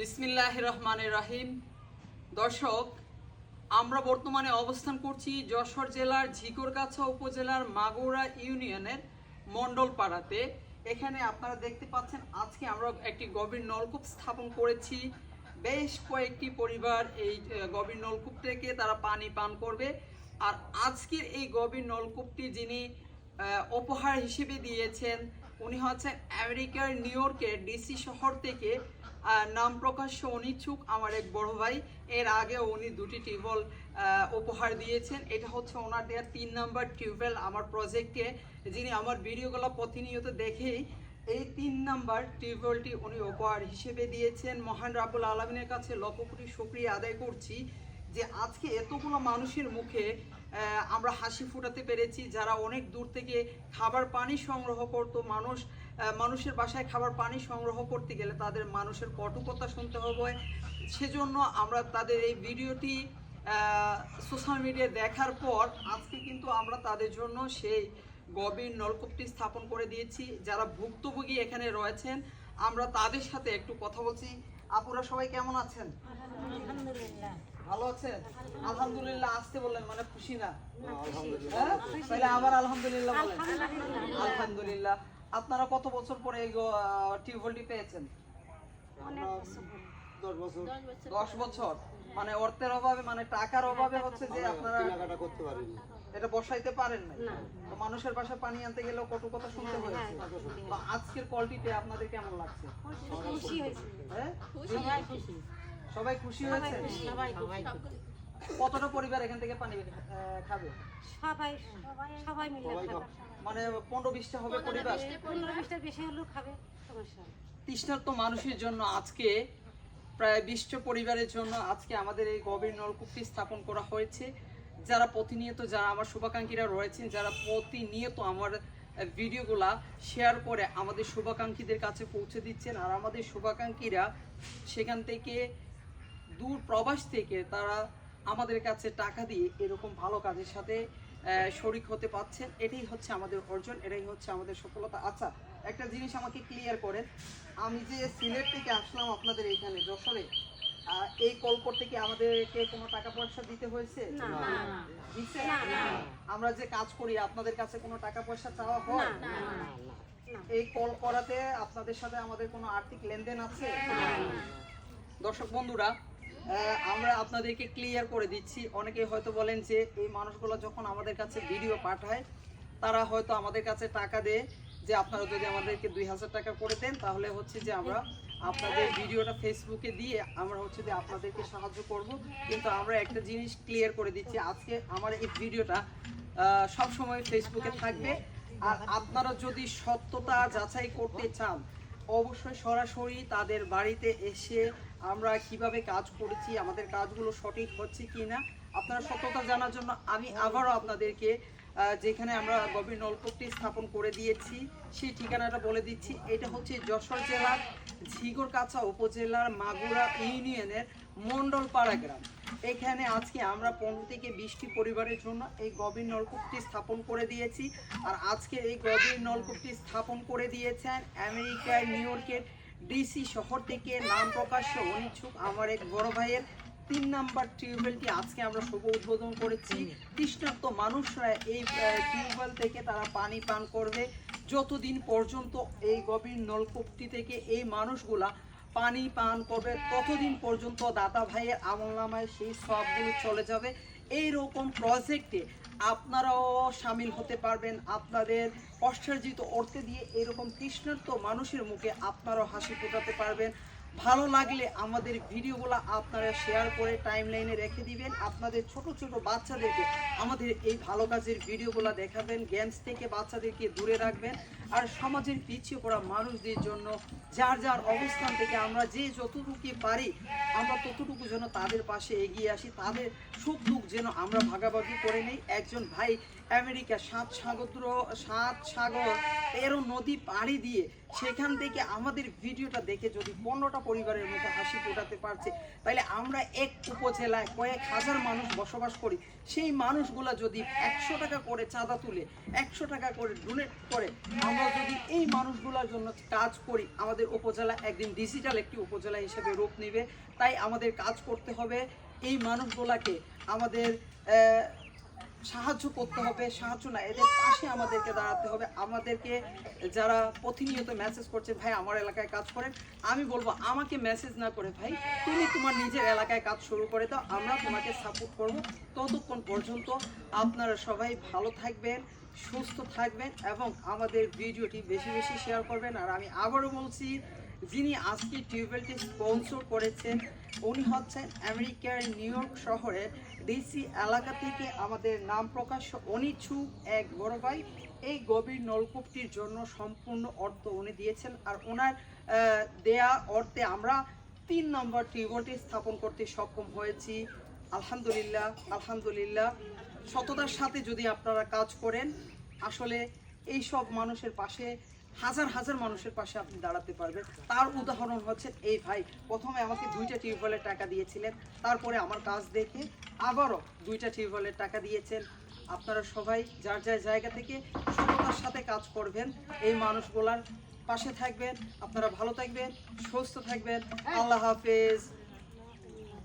বিসমিল্লাহ রহমানের রাহিম। দর্শক, আমরা বর্তমানে অবস্থান করছি যশোর জেলার ঝিকরগাছা উপজেলার মাগুরা ইউনিয়নের মণ্ডলপাড়াতে। এখানে আপনারা দেখতে পাচ্ছেন, আজকে আমরা একটি গভীর নলকূপ স্থাপন করেছি। বেশ কয়েকটি পরিবার এই গভীর নলকূপ থেকে তারা পানি পান করবে। আর আজকের এই গভীর নলকূপটি যিনি উপহার হিসেবে দিয়েছেন, উনি হচ্ছেন আমেরিকার নিউ ইয়র্কের ডিসি শহর থেকে নাম প্রকাশ্য অনিচ্ছুক আমার এক বড় ভাই। এর আগে উনি দুটি টিউবওয়েল উপহার দিয়েছেন। এটা হচ্ছে ওনার দেওয়ার তিন নাম্বার টিউবওয়েল আমার প্রজেক্টে যিনি আমার ভিডিওগুলো প্রতিনিয়ত দেখেই এই তিন নাম্বার টিউবওয়েলটি উনি উপহার হিসেবে দিয়েছেন। মহান রাবুল আলমিনের কাছে লক্ষ কোটি শুক্রিয়া আদায় করছি যে আজকে এতগুলো মানুষের মুখে আমরা হাসি ফুটাতে পেরেছি। যারা অনেক দূর থেকে খাবার পানি সংগ্রহ করতো, মানুষ মানুষের বাসায় খাবার পানি সংগ্রহ করতে গেলে তাদের মানুষের কটুকতা শুনতে হবে। সেজন্য আমরা তাদের এই ভিডিওটি সোশ্যাল মিডিয়ায় দেখার পর আজকে কিন্তু আমরা তাদের জন্য সেই গভীর নলকূপটি স্থাপন করে দিয়েছি। যারা ভুক্তভোগী এখানে রয়েছেন আমরা তাদের সাথে একটু কথা বলছি। আপুরা সবাই কেমন আছেন? ভালো আছেন? আলহামদুলিল্লাহ আসতে বললেন মানে খুশি না? হ্যাঁ? তাহলে আবার আলহামদুলিল্লাহ বলেন। আলহামদুলিল্লাহ। আপনারা কত বছর পরে এই টিউবওয়েলটি পেয়েছেন? অনেক বছর হলো। দশ বছর। মানে অর্থের অভাবে মানে টাকার অভাবে হচ্ছে যে আপনারা করতে পারিনি। এটা বসাইতে পারেন না। তো মানুষের বাসায় পানি আনতে গেলেও কত কথা শুনতে হ্যাঁ, হয়েছে। হ্যাঁ, তো আজকের কলটিতে আপনাদের কেমন লাগছে? খুশি হয়েছে। হ্যাঁ? সবাই খুশি। সবাই খুশি হয়েছে? সবাই খুশি। কতটা পরিবার এখান থেকে পানি খাবে? সবাই সবাই মিলে খাবে। মানে পনেরো বিশটা হবে পরিবার। পনেরো বিশটা বেশি হলেও খাবে সমস্যা। তৃষ্ণার্ত মানুষের জন্য আজকে প্রায় বিশটা পরিবারের জন্য আজকে আমাদের এই গভীর নলকূপটি স্থাপন করা হয়েছে। যারা প্রতিনিয়ত যারা আমার শুভাকাঙ্ক্ষীরা রয়েছেন যারা প্রতিনিয়ত আমার ভিডিওগুলা শেয়ার করে আমাদের শুভাকাঙ্ক্ষীদের কাছে পৌঁছে দিচ্ছেন আর আমাদের শুভাকাঙ্ক্ষীরা সেখান থেকে দূর প্রবাস থেকে তারা আমাদের কাছে টাকা দিয়ে এরকম ভালো কাজের সাথে শরিক হতে পাচ্ছেন এটাই হচ্ছে আমাদের অর্জন এটাই হচ্ছে আমাদের সফলতা। আচ্ছা একটা জিনিস আমাকে ক্লিয়ার করেন। আমি যে সিলেট থেকে আসলাম আপনাদের এখানে যশোরে আহ, এই কল করতে কি আমাদেরকে কোনো টাকা পয়সা দিতে হয়েছে। আমরা যে কাজ করি আপনাদের কাছে কোনো টাকা পয়সা চাওয়া হয়? না, না, না। এই কল করাতে আপনাদের সাথে আমাদের কোনো আর্থিক লেনদেন আছে? দর্শক বন্ধুরা আমরা আপনাদেরকে ক্লিয়ার করে দিচ্ছি। অনেকে হয়তো বলেন যে এই মানুষগুলো যখন আমাদের কাছে ভিডিও পাঠায়, তারা হয়তো আমাদের কাছে টাকা দেয় যে আপনারা যদি আমাদেরকে দুই হাজার টাকা করে দেন, তাহলে হচ্ছে যে আমরা আপনাদের ভিডিওটা ফেসবুকে দিয়ে আমরা হচ্ছে যে আপনাদেরকে সাহায্য করব। কিন্তু আমরা একটা জিনিস ক্লিয়ার করে দিচ্ছি, আজকে আমার এই ভিডিওটা সব সময় ফেসবুকে থাকবে। আর আপনারা যদি সত্যতা যাচাই করতে চান, অবশ্যই সরাসরি তাদের বাড়িতে এসে আমরা কীভাবে কাজ করেছি, আমাদের কাজগুলো সঠিক হচ্ছে কি না আপনারা সত্যতা জানার জন্য আমি আবারও আপনাদেরকে যেখানে আমরা গভীর নলকূপটি স্থাপন করে দিয়েছি, সেই ঠিকানাটা বলে দিচ্ছি। এটা হচ্ছে যশোর জেলার ঝিগরকাছা উপজেলার মাগুরা ইউনিয়নের মণ্ডলপাড়া গ্রাম। এখানে আজকে আমরা পনেরো থেকে বিশটি পরিবারের জন্য এই গভীর নলকূপটি স্থাপন করে দিয়েছি। আর আজকে এই গভীর নলকূপটি স্থাপন করে দিয়েছেন আমেরিকায় নিউ ইয়র্কের ডিসি শহর থেকে নাম প্রকাশ্য অনিচ্ছুক আমার এক বড় ভাইয়ের তিন নাম্বার টিউবওয়েলটি আজকে আমরা শুভ উদ্বোধন করেছি। তৃষ্ণার্ত মানুষরা এই টিউবওয়েল থেকে তারা পানি পান করবে। যতদিন পর্যন্ত এই গভীর নলকূপটি থেকে এই মানুষগুলা পানি পান করবে, ততদিন পর্যন্ত দাদা ভাইয়ের আমল নামায় সেই সবগুলো চলে যাবে। এই রকম প্রজেক্টে আপনারাও সামিল হতে পারবেন আপনাদের কষ্টার্জিত অর্থে দিয়ে এরকম তৃষ্ণার্ত মানুষের মুখে আপনারাও হাসি ফোটাতে পারবেন। ভালো লাগলে আমাদের ভিডিওগুলো আপনারা শেয়ার করে টাইম লাইনে রেখে দিবেন। আপনাদের ছোট ছোট বাচ্চাদেরকে আমাদের এই ভালো কাজের ভিডিওগুলো দেখাবেন গেমস থেকে বাচ্চাদেরকে দূরে রাখবেন আর সমাজের পিছিয়ে পড়া মানুষদের জন্য যার যার অবস্থান থেকে আমরা যে যতটুকু পারি, আমরা ততটুকু যেন তাদের পাশে এগিয়ে আসি, তাদের সুখ দুঃখ যেন আমরা ভাগাভাগি করে নিই। একজন ভাই আমেরিকা সাত সাগর সাত সাগর, তেরো নদী পাড়ি দিয়ে সেখান থেকে আমাদের ভিডিওটা দেখে যদি পনেরোটা পরিবারের মতো হাসি ফোটাতে পারছে। তাহলে আমরা এক উপজেলায় কয়েক হাজার মানুষ বসবাস করি। সেই মানুষগুলা যদি একশো টাকা করে চাঁদা তুলে, একশো টাকা করে ডোনেট করে, আমরা যদি এই মানুষগুলোর জন্য কাজ করি, আমাদের উপজেলা একদিন ডিজিটাল একটি উপজেলা হিসেবে রূপ নেবে। তাই আমাদের কাজ করতে হবে এই মানুষগুলাকে আমাদের সাহায্য করতে হবে, সাহায্য না, এদের পাশে আমাদেরকে দাঁড়াতে হবে। আমাদেরকে যারা প্রতিনিয়ত মেসেজ করছে, ভাই, আমার এলাকায় কাজ করেন আমি বলব, আমাকে মেসেজ না করে, ভাই। তুমি তোমার নিজের এলাকায় কাজ শুরু করে দাও, আমরা তোমাকে সাপোর্ট করব। ততক্ষণ পর্যন্ত আপনারা সবাই ভালো থাকবেন, সুস্থ থাকবেন এবং আমাদের ভিডিওটি বেশি বেশি শেয়ার করবেন। আর আমি আবারও বলছি যিনি আজকে টিউবওয়েলটি স্পন্সর করেছেন, উনি হচ্ছেন আমেরিকার নিউ ইয়র্ক শহরের ডিসি এলাকা থেকে আমাদের নাম প্রকাশ্য অনিচ্ছুক এক বড় ভাই। এই গভীর নলকূপটির জন্য সম্পূর্ণ অর্থ উনি দিয়েছেন আর ওনার দেয়া অর্থে আমরা তিন নম্বর টিউবওয়েলটি স্থাপন করতে সক্ষম হয়েছি। আলহামদুলিল্লাহ আলহামদুলিল্লাহ। সততার সাথে যদি আপনারা কাজ করেন, আসলে এই সব মানুষের পাশে হাজার হাজার মানুষের পাশে আপনি দাঁড়াতে পারবেন। তার উদাহরণ হচ্ছে এই ভাই প্রথমে আমাকে দুইটা টিউবওয়েলের টাকা দিয়েছিলেন তারপরে আমার কাজ দেখে আবারও দুইটা টিউবওয়েলের টাকা দিয়েছেন। আপনারা সবাই যার যার জায়গা থেকে সততার সাথে কাজ করবেন এই মানুষগুলার পাশে থাকবেন। আপনারা ভালো থাকবেন সুস্থ থাকবেন। আল্লাহ হাফেজ।